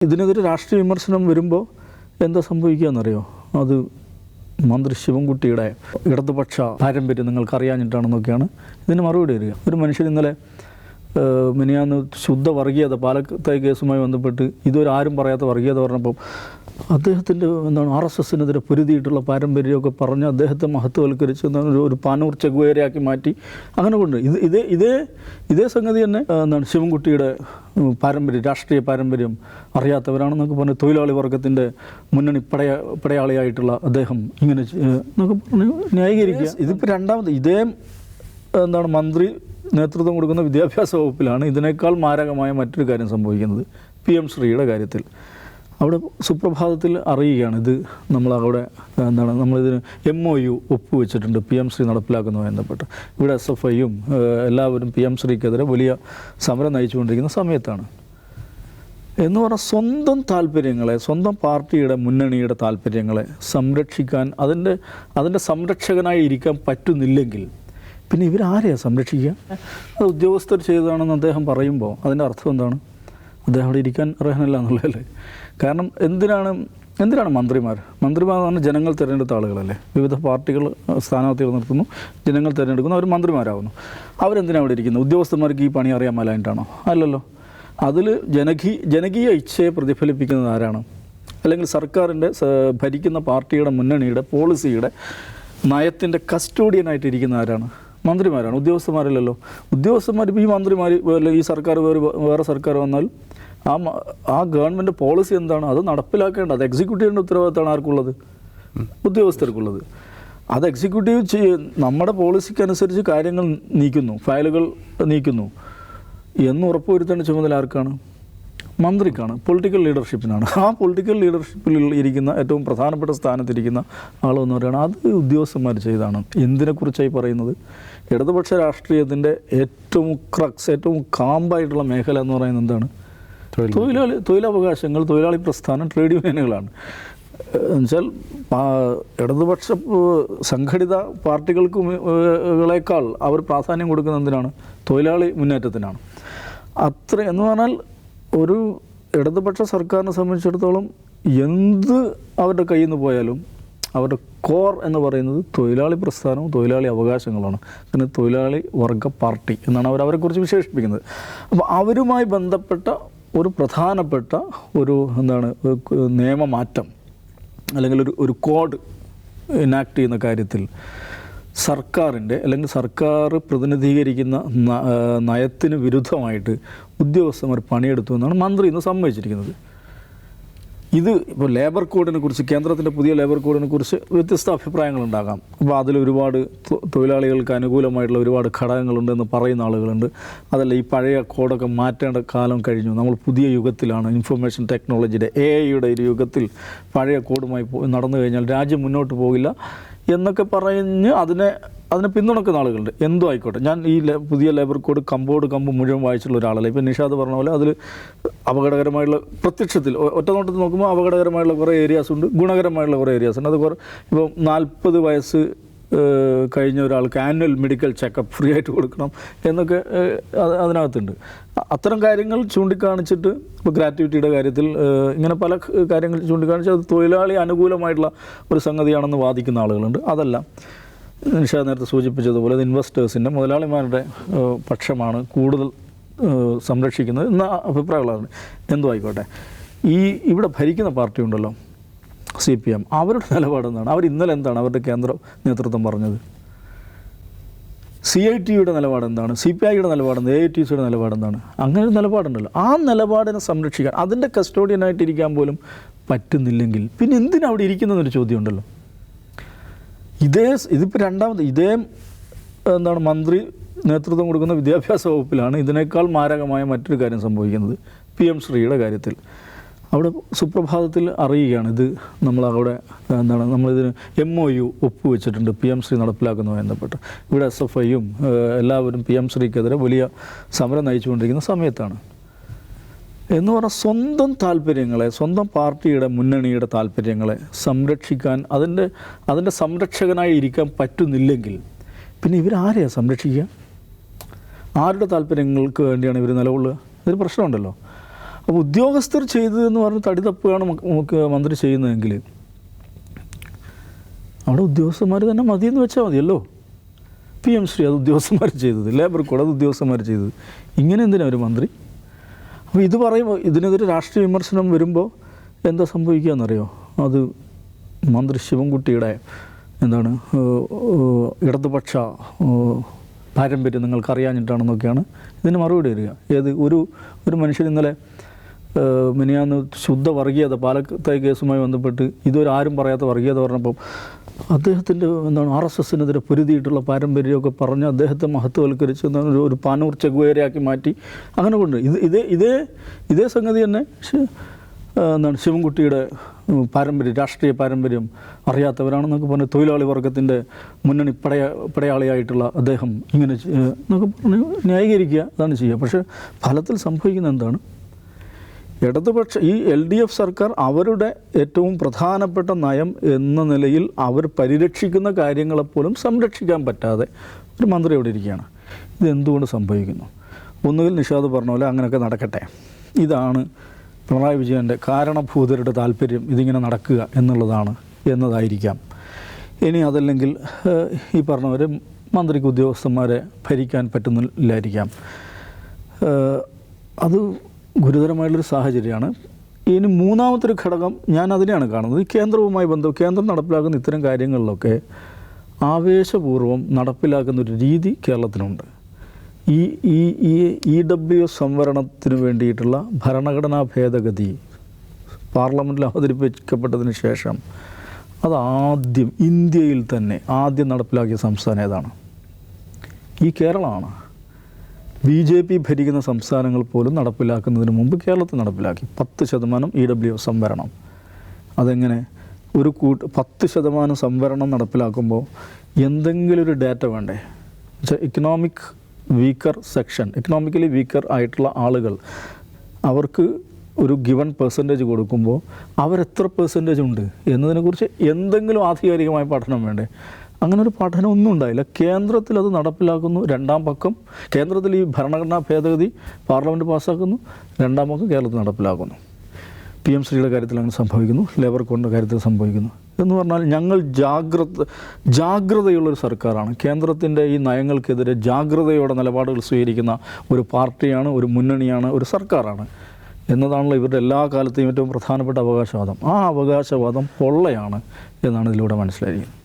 ഇതിനെതിരെ രാഷ്ട്രീയ വിമർശനം വരുമ്പോൾ എന്താ സംഭവിക്കുക എന്നറിയോ അത് മന്ത്രി ശിവൻകുട്ടിയുടെ ഇടതുപക്ഷ പാരമ്പര്യം നിങ്ങൾക്ക് അറിയാഞ്ഞിട്ടാണെന്നൊക്കെയാണ് ഇതിന് മറുപടി വരിക. ഒരു മനുഷ്യൻ ഇന്നലെ മിനിയാന്ന് ശുദ്ധ വർഗീയത പാലത്തെ കേസുമായി ബന്ധപ്പെട്ട് ഇതുവരെ ആരും പറയാത്ത വർഗീയത പറഞ്ഞപ്പോൾ അദ്ദേഹത്തിന്റെ എന്താണ് ആർ എസ് എസിനെതിരെ പൊരുതിയിട്ടുള്ള പാരമ്പര്യമൊക്കെ പറഞ്ഞ് അദ്ദേഹത്തെ മഹത്വവൽക്കരിച്ച് എന്താണ് ഒരു- പാനൂർ ചെഗുവേരയാക്കി മാറ്റി. അങ്ങനെ കൊണ്ട് ഇത് ഇതേ ഇതേ ഇതേ സംഗതി തന്നെ എന്താണ് ശിവൻകുട്ടിയുടെ പാരമ്പര്യം രാഷ്ട്രീയ പാരമ്പര്യം അറിയാത്തവരാണെന്നൊക്കെ പറഞ്ഞ് തൊഴിലാളി വർഗത്തിന്റെ മുന്നണി പടയ പടയാളിയായിട്ടുള്ള അദ്ദേഹം ഇങ്ങനെ എന്നൊക്കെ പറഞ്ഞ് ന്യായീകരിക്കുക. ഇതിപ്പോൾ രണ്ടാമത് ഇതേ എന്താണ് മന്ത്രി നേതൃത്വം കൊടുക്കുന്ന വിദ്യാഭ്യാസ വകുപ്പിലാണ് ഇതിനേക്കാൾ മാരകമായ മറ്റൊരു കാര്യം സംഭവിക്കുന്നത്. പി എം ശ്രീയുടെ കാര്യത്തിൽ. അവിടെ സുപ്രഭാതത്തിൽ അറിയുകയാണ് ഇത് നമ്മൾ അവിടെ എന്താണ് നമ്മളിതിന് എം ഒ യു ഒപ്പുവെച്ചിട്ടുണ്ട്. പി എം ശ്രീ നടപ്പിലാക്കുന്നതുമായി ബന്ധപ്പെട്ട് ഇവിടെ എസ് എഫ് ഐയും എല്ലാവരും പി എം ശ്രീക്കെതിരെ വലിയ സമരം നയിച്ചുകൊണ്ടിരിക്കുന്ന സമയത്താണ്. എന്ന് പറഞ്ഞാൽ സ്വന്തം താല്പര്യങ്ങളെ സ്വന്തം പാർട്ടിയുടെ മുന്നണിയുടെ താല്പര്യങ്ങളെ സംരക്ഷിക്കാൻ അതിന്റെ അതിന്റെ സംരക്ഷകനായി ഇരിക്കാൻ പറ്റുന്നില്ലെങ്കിൽ പിന്നെ ഇവരാരെയാണ് സംരക്ഷിക്കുക? അത് ഉദ്യോഗസ്ഥർ ചെയ്തതാണെന്ന് അദ്ദേഹം പറയുമ്പോൾ അതിന്റെ അർത്ഥം എന്താണ്? അദ്ദേഹം അവിടെ ഇരിക്കാൻ അർഹനല്ല എന്നുള്ളതല്ലേ? കാരണം എന്തിനാണ് എന്തിനാണ് മന്ത്രിമാർ? മന്ത്രിമാർ പറഞ്ഞാൽ ജനങ്ങൾ തിരഞ്ഞെടുത്ത ആളുകളല്ലേ? വിവിധ പാർട്ടികൾ സ്ഥാനാർത്ഥികൾ നിർത്തുന്നു ജനങ്ങൾ തിരഞ്ഞെടുക്കുന്നു അവർ മന്ത്രിമാരാകുന്നു അവരെന്തിനാണ് അവിടെ ഇരിക്കുന്നത്? ഉദ്യോഗസ്ഥന്മാർക്ക് ഈ പണി അറിയാൻ മേലായിട്ടാണോ? അല്ലല്ലോ. അതിൽ ജനകീ ജനകീയ ഇച്ഛയെ പ്രതിഫലിപ്പിക്കുന്നത് ആരാണ്? അല്ലെങ്കിൽ സർക്കാരിന്റെ ഭരിക്കുന്ന പാർട്ടിയുടെ മുന്നണിയുടെ പോളിസിയുടെ നയത്തിന്റെ കസ്റ്റോഡിയനായിട്ടിരിക്കുന്ന ആരാണ്? മന്ത്രിമാരാണ് ഉദ്യോഗസ്ഥന്മാരല്ലല്ലോ. ഉദ്യോഗസ്ഥന്മാർ ഇപ്പോൾ ഈ മന്ത്രിമാർ ഈ സർക്കാർ വേറെ വേറെ സർക്കാർ വന്നാൽ ആ ആ ഗവൺമെന്റ് പോളിസി എന്താണ്? അത് നടപ്പിലാക്കേണ്ടത് അത് എക്സിക്യൂട്ടീവിന്റെ ഉത്തരവാദിത്തമാണ് ആർക്കുള്ളത്? ഉദ്യോഗസ്ഥർക്കുള്ളത്. അത് എക്സിക്യൂട്ടീവ് ചെയ്യ നമ്മുടെ പോളിസിക്ക് അനുസരിച്ച് കാര്യങ്ങൾ നീക്കുന്നു ഫയലുകൾ നീക്കുന്നു. എന്ന് ഉറപ്പുവരുത്തേണ്ട ചുമതല ആർക്കാണ്? മന്ത്രിക്കാണ് പൊളിറ്റിക്കൽ ലീഡർഷിപ്പിനാണ് ആ പൊളിറ്റിക്കൽ ലീഡർഷിപ്പിൽ ഇരിക്കുന്ന ഏറ്റവും പ്രധാനപ്പെട്ട സ്ഥാനത്തിരിക്കുന്ന ആളെന്ന് പറയുന്നത് അത് ഉദ്യോഗസ്ഥന്മാർ ചെയ്താണ് എന്തിനെക്കുറിച്ചായി പറയുന്നത്? ഇടതുപക്ഷ രാഷ്ട്രീയത്തിന്റെ ഏറ്റവും ക്രക്സ് ഏറ്റവും കാമ്പായിട്ടുള്ള മേഖല എന്ന് പറയുന്നത് എന്താണ്? തൊഴിലാളി. തൊഴിലവകാശങ്ങൾ തൊഴിലാളി പ്രസ്ഥാനം ട്രേഡ് യൂണിയനുകളാണ്. എന്നുവെച്ചാൽ ഇടതുപക്ഷ സംഘടിത പാർട്ടികൾക്ക് കളേക്കാൾ അവർ പ്രാധാന്യം കൊടുക്കുന്ന എന്തിനാണ്? തൊഴിലാളി മുന്നേറ്റത്തിനാണ്. അത്ര എന്ന് പറഞ്ഞാൽ ഒരു ഇടതുപക്ഷ സർക്കാരിനെ സംബന്ധിച്ചിടത്തോളം എന്ത് അവരുടെ കയ്യിൽ നിന്ന് പോയാലും അവരുടെ കോർ എന്ന് പറയുന്നത് തൊഴിലാളി പ്രസ്ഥാനവും തൊഴിലാളി അവകാശങ്ങളാണ്. പിന്നെ തൊഴിലാളി വർഗ പാർട്ടി എന്നാണ് അവർ അവരെക്കുറിച്ച് വിശേഷിപ്പിക്കുന്നത്. അപ്പോൾ അവരുമായി ബന്ധപ്പെട്ട ഒരു പ്രധാനപ്പെട്ട ഒരു എന്താണ് നിയമമാറ്റം അല്ലെങ്കിൽ ഒരു ഒരു കോഡ് ഇനാക്ട് ചെയ്യുന്ന കാര്യത്തിൽ സർക്കാരിന്റെ അല്ലെങ്കിൽ സർക്കാർ പ്രതിനിധീകരിക്കുന്ന നയത്തിന് വിരുദ്ധമായിട്ട് ഉദ്യോഗസ്ഥന്മാർ പണിയെടുത്തു എന്നാണ് മന്ത്രി ഇന്ന് സമ്മതിച്ചിരിക്കുന്നത്. ഇത് ഇപ്പോൾ ലേബർ കോഡിനെ കുറിച്ച് കേന്ദ്രത്തിന്റെ പുതിയ ലേബർ കോഡിനെ കുറിച്ച് വ്യത്യസ്ത അഭിപ്രായങ്ങളുണ്ടാകാം അപ്പോൾ അതിൽ ഒരുപാട് തൊഴിലാളികൾക്ക് അനുകൂലമായിട്ടുള്ള ഒരുപാട് ഘടകങ്ങളുണ്ടെന്ന് പറയുന്ന ആളുകളുണ്ട്. അതല്ല ഈ പഴയ കോഡൊക്കെ മാറ്റേണ്ട കാലം കഴിഞ്ഞു. നമ്മൾ പുതിയ യുഗത്തിലാണ് ഇൻഫർമേഷൻ ടെക്നോളജിയുടെ എ ഐയുടെ ഒരു യുഗത്തിൽ പഴയ കോഡുമായി നടന്നു കഴിഞ്ഞാൽ രാജ്യം മുന്നോട്ട് പോകില്ല. എന്നൊക്കെ പറഞ്ഞ് അതിനെ അതിനെ പിന്തുണക്കുന്ന ആളുകളുണ്ട്. എന്തോ ആയിക്കോട്ടെ. ഞാൻ ഈ പുതിയ ലേബർ കോഡ് കമ്പോട് കമ്പ് മുഴുവൻ വായിച്ചുള്ള ഒരാളല്ല. ഇപ്പം നിഷാദ് പറഞ്ഞ പോലെ അതിൽ അപകടകരമായുള്ള പ്രത്യക്ഷത്തിൽ ഒറ്റ നോട്ടത്തിൽ നോക്കുമ്പോൾ അപകടകരമായുള്ള കുറേ ഏരിയാസ് ഉണ്ട്. ഗുണകരമായുള്ള കുറേ ഏരിയാസ് ഉണ്ട്. അത് കുറേ ഇപ്പോൾ നാൽപ്പത് വയസ്സ് കഴിഞ്ഞ ഒരാൾക്ക് ആനുവൽ മെഡിക്കൽ ചെക്കപ്പ് ഫ്രീ ആയിട്ട് കൊടുക്കണം എന്നൊക്കെ അതിനകത്തുണ്ട്. അത്തരം കാര്യങ്ങൾ ചൂണ്ടിക്കാണിച്ചിട്ട് ഇപ്പോൾ ഗ്രാറ്റുവിറ്റിയുടെ കാര്യത്തിൽ ഇങ്ങനെ പല കാര്യങ്ങൾ ചൂണ്ടിക്കാണിച്ച് അത് തൊഴിലാളി അനുകൂലമായിട്ടുള്ള ഒരു സംഗതിയാണെന്ന് വാദിക്കുന്ന ആളുകളുണ്ട്. അതല്ല നിഷാ നേരത്തെ സൂചിപ്പിച്ചതുപോലെ അത് ഇൻവെസ്റ്റേഴ്സിന്റെ മുതലാളിമാരുടെ പക്ഷമാണ് കൂടുതൽ സംരക്ഷിക്കുന്നത് എന്ന അഭിപ്രായമുള്ളതാണ്. എന്തോ ആയിക്കോട്ടെ ഈ ഇവിടെ ഭരിക്കുന്ന പാർട്ടി ഉണ്ടല്ലോ. സി പി എം അവരുടെ നിലപാടെന്താണ്? അവർ ഇന്നലെ എന്താണ് അവരുടെ കേന്ദ്ര നേതൃത്വം പറഞ്ഞത്? സി ഐ ടിയുടെ നിലപാടെന്താണ്? സി പി ഐയുടെ നിലപാടെന്ത്? എ ഐ ടി സിയുടെ നിലപാടെന്താണ്? അങ്ങനെ ഒരു നിലപാടുണ്ടല്ലോ. ആ നിലപാടിനെ സംരക്ഷിക്കാൻ അതിന്റെ കസ്റ്റോഡിയനായിട്ടിരിക്കാൻ പോലും പറ്റുന്നില്ലെങ്കിൽ പിന്നെ എന്തിനാണ് അവിടെ ഇരിക്കുന്നതെന്നൊരു ചോദ്യമുണ്ടല്ലോ. ഇതേ ഇതിപ്പോൾ രണ്ടാമത് ഇതേ എന്താണ് മന്ത്രി നേതൃത്വം കൊടുക്കുന്ന വിദ്യാഭ്യാസ വകുപ്പിലാണ് ഇതിനേക്കാൾ മാരകമായ മറ്റൊരു കാര്യം സംഭവിക്കുന്നത്. പി എം ശ്രീയുടെ കാര്യത്തിൽ. അവിടെ സുപ്രഭാതത്തിൽ അറിയുകയാണ് ഇത് നമ്മൾ അവിടെ എന്താണ് നമ്മളിതിന് എം ഒ യു ഒപ്പുവെച്ചിട്ടുണ്ട് പി എം ശ്രീ നടപ്പിലാക്കുന്നതുമായി ബന്ധപ്പെട്ട് ഇവിടെ എസ് എഫ് ഐയും എല്ലാവരും പി എം ശ്രീക്കെതിരെ വലിയ സമരം നയിച്ചുകൊണ്ടിരിക്കുന്ന സമയത്താണ്. എന്ന് പറഞ്ഞാൽ സ്വന്തം താല്പര്യങ്ങളെ സ്വന്തം പാർട്ടിയുടെ മുന്നണിയുടെ താല്പര്യങ്ങളെ സംരക്ഷിക്കാൻ അതിന്റെ അതിന്റെ സംരക്ഷകനായി ഇരിക്കാൻ പറ്റുന്നില്ലെങ്കിൽ പിന്നെ ഇവരാരെയാണ് സംരക്ഷിക്കുക? ആരുടെ താല്പര്യങ്ങൾക്ക് വേണ്ടിയാണ് ഇവർ നിലകൊള്ളുക? ഇതൊരു പ്രശ്നമുണ്ടല്ലോ. അപ്പോൾ ഉദ്യോഗസ്ഥർ ചെയ്തു എന്ന് പറഞ്ഞ് തടി തപ്പുകയാണ് നമുക്ക് മന്ത്രി ചെയ്യുന്നതെങ്കിൽ അവിടെ ഉദ്യോഗസ്ഥന്മാർ തന്നെ മതിയെന്ന് വെച്ചാൽ മതിയല്ലോ. പി എം ശ്രീ അത് ഉദ്യോഗസ്ഥന്മാർ ചെയ്തത് ലേബർ കോഡ് അത് ഉദ്യോഗസ്ഥന്മാർ ചെയ്തത്. ഇങ്ങനെ എന്തിനാണ് ഒരു മന്ത്രി? അപ്പോൾ ഇത് പറയുമ്പോൾ ഇതിനെതിരെ രാഷ്ട്രീയ വിമർശനം വരുമ്പോൾ എന്താ സംഭവിക്കുക എന്നറിയോ അത് മന്ത്രി ശിവൻകുട്ടിയുടെ എന്താണ് ഇടതുപക്ഷ പാരമ്പര്യം നിങ്ങൾക്ക് അറിയാഞ്ഞിട്ടാണെന്നൊക്കെയാണ് ഇതിന് മറുപടി വരിക. ഏത് ഒരു ഒരു മനുഷ്യൻ ഇന്നലെ മിനിയാന്ന് ശുദ്ധ വർഗീയത പാലത്തെ കേസുമായി ബന്ധപ്പെട്ട് ഇതുവരെ ആരും പറയാത്ത വർഗീയത പറഞ്ഞപ്പോൾ അദ്ദേഹത്തിന്റെ എന്താണ് ആർ എസ് എസിനെതിരെ പൊരുതിയിട്ടുള്ള പാരമ്പര്യമൊക്കെ പറഞ്ഞ് അദ്ദേഹത്തെ മഹത്വവൽക്കരിച്ച് എന്താണ് ഒരു- പാനൂർ ചെഗുവേരയാക്കി മാറ്റി. അങ്ങനെ കൊണ്ട് ഇത് ഇതേ ഇതേ ഇതേ സംഗതി തന്നെ എന്താണ് ശിവൻകുട്ടിയുടെ പാരമ്പര്യം രാഷ്ട്രീയ പാരമ്പര്യം അറിയാത്തവരാണെന്നൊക്കെ പറഞ്ഞ് തൊഴിലാളി വർഗത്തിന്റെ മുന്നണി പടയ പടയാളിയായിട്ടുള്ള അദ്ദേഹം ഇങ്ങനെ എന്നൊക്കെ പറഞ്ഞ് ന്യായീകരിക്കുക അതാണ് ചെയ്യുക. പക്ഷേ ഫലത്തിൽ സംഭവിക്കുന്നത് എന്താണ്? ഇടതുപക്ഷ ഈ എൽ ഡി എഫ് സർക്കാർ അവരുടെ ഏറ്റവും പ്രധാനപ്പെട്ട നയം എന്ന നിലയിൽ അവർ പരിരക്ഷിക്കുന്ന കാര്യങ്ങളെപ്പോലും സംരക്ഷിക്കാൻ പറ്റാതെ ഒരു മന്ത്രി അവിടെ ഇരിക്കുകയാണ്. ഇതെന്തുകൊണ്ട് സംഭവിക്കുന്നു? ഒന്നുകിൽ നിഷാദ് പറഞ്ഞ പോലെ അങ്ങനെയൊക്കെ നടക്കട്ടെ. ഇതാണ് പിണറായി വിജയന്റെ കാരണഭൂതരുടെ താല്പര്യം ഇതിങ്ങനെ നടക്കുക എന്നുള്ളതാണ് എന്നതായിരിക്കാം. ഇനി അതല്ലെങ്കിൽ ഈ പറഞ്ഞവരെ മന്ത്രിക്ക് ഉദ്യോഗസ്ഥന്മാരെ ഭരിക്കാൻ പറ്റുന്നില്ലായിരിക്കാം. അത് ഗുരുതരമായിട്ടുള്ളൊരു സാഹചര്യമാണ്. ഇനി മൂന്നാമത്തൊരു ഘടകം ഞാൻ അതിനെയാണ് കാണുന്നത് കേന്ദ്രവുമായി ബന്ധം കേന്ദ്രം നടപ്പിലാക്കുന്ന ഇത്തരം കാര്യങ്ങളിലൊക്കെ ആവേശപൂർവം നടപ്പിലാക്കുന്ന ഒരു രീതി കേരളത്തിനുണ്ട്. ഈ ഈ ഈ ഇ ഡബ്ല്യു എസ് സംവരണത്തിന് വേണ്ടിയിട്ടുള്ള ഭരണഘടനാ ഭേദഗതി പാർലമെന്റിൽ അവതരിപ്പിക്കപ്പെട്ടതിന് ശേഷം അത് ആദ്യം ഇന്ത്യയിൽ തന്നെ ആദ്യം നടപ്പിലാക്കിയ സംസ്ഥാനം ഏതാണ്? ഈ കേരളമാണ്. ബി ജെ പി ഭരിക്കുന്ന സംസ്ഥാനങ്ങൾ പോലും നടപ്പിലാക്കുന്നതിന് മുമ്പ് കേരളത്തിൽ നടപ്പിലാക്കി. പത്ത് ശതമാനം ഇ ഡബ്ല്യു സംവരണം. അതെങ്ങനെ? ഒരു കൂട്ട് പത്ത് ശതമാനം സംവരണം നടപ്പിലാക്കുമ്പോൾ എന്തെങ്കിലും ഒരു ഡാറ്റ വേണ്ടേ? വെച്ചാൽ economic weaker section economically weaker ആയിട്ടുള്ള ആളുകൾ അവർക്ക് ഒരു ഗിവൺ പെർസെന്റേജ് കൊടുക്കുമ്പോൾ അവരെത്ര പെർസെന്റേജ് ഉണ്ട്? എന്നതിനെക്കുറിച്ച് എന്തെങ്കിലും ആധികാരികമായ പഠനം വേണ്ടേ? അങ്ങനെ ഒരു പഠനം ഒന്നും ഉണ്ടായില്ല. കേന്ദ്രത്തിൽ അത് നടപ്പിലാക്കുന്നു രണ്ടാം പക്കം. കേന്ദ്രത്തിൽ ഈ ഭരണഘടനാ ഭേദഗതി പാർലമെന്റ് പാസ്സാക്കുന്നു രണ്ടാം പക്കം കേരളത്തിൽ നടപ്പിലാക്കുന്നു. പി എം ശ്രീയുടെ കാര്യത്തിൽ അങ്ങനെ സംഭവിക്കുന്നു ലേബർ കോഡിന്റെ കാര്യത്തിൽ സംഭവിക്കുന്നു. എന്ന് പറഞ്ഞാൽ ഞങ്ങൾ ജാഗ്രത ജാഗ്രതയുള്ളൊരു സർക്കാരാണ്. കേന്ദ്രത്തിന്റെ ഈ നയങ്ങൾക്കെതിരെ ജാഗ്രതയോടെ നിലപാടുകൾ സ്വീകരിക്കുന്ന ഒരു പാർട്ടിയാണ് ഒരു മുന്നണിയാണ് ഒരു സർക്കാരാണ്. എന്നതാണല്ലോ ഇവരുടെ എല്ലാ കാലത്തെയും ഏറ്റവും പ്രധാനപ്പെട്ട അവകാശവാദം. ആ അവകാശവാദം പൊള്ളയാണ് എന്നാണ് ഇതിലൂടെ മനസ്സിലായിരിക്കുന്നത്